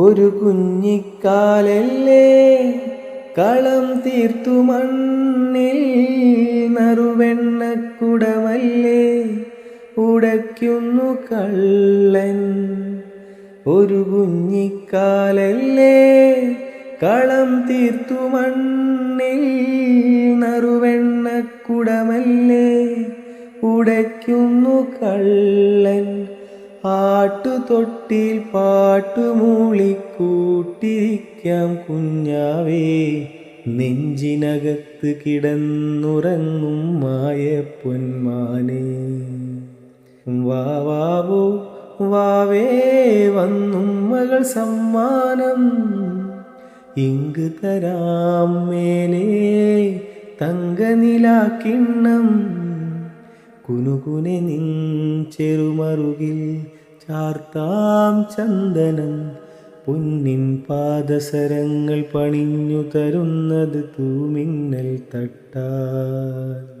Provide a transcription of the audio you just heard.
ഒരു കുഞ്ഞിക്കാലല്ലേ കളം തീർത്തു മണ്ണിൽ നറുവെണ്ണക്കുടമല്ലേ ഉടയ്ക്കുന്നു കള്ളൻ. ഒരു കുഞ്ഞിക്കാലല്ലേ കളം തീർത്തു മണ്ണിൽ നറുവെണ്ണക്കുടമല്ലേ ഉടയ്ക്കുന്നു കള്ളൻ. ആട്ടുതൊട്ടിൽ പാട്ടുമൂളിക്കൂട്ടിരിക്കാം കുഞ്ഞാവേ. നെഞ്ചിനകത്ത് കിടന്നുറങ്ങും മായ പൊന്മാനെ വാവാവോ വാവേ വന്നും മകൾ സമ്മാനം. ഇങ്ക് തരാം മേലേ തങ്കനിലാക്കിണ്ണം കുനുകുനെ നിൻ ചെറുമറുകിൽ ചാർത്താം ചന്ദനം പൊന്നിൻ പാദസരങ്ങൾ പണിഞ്ഞു തരുന്നത് തൂമിന്നൽ തട്ടാൻ.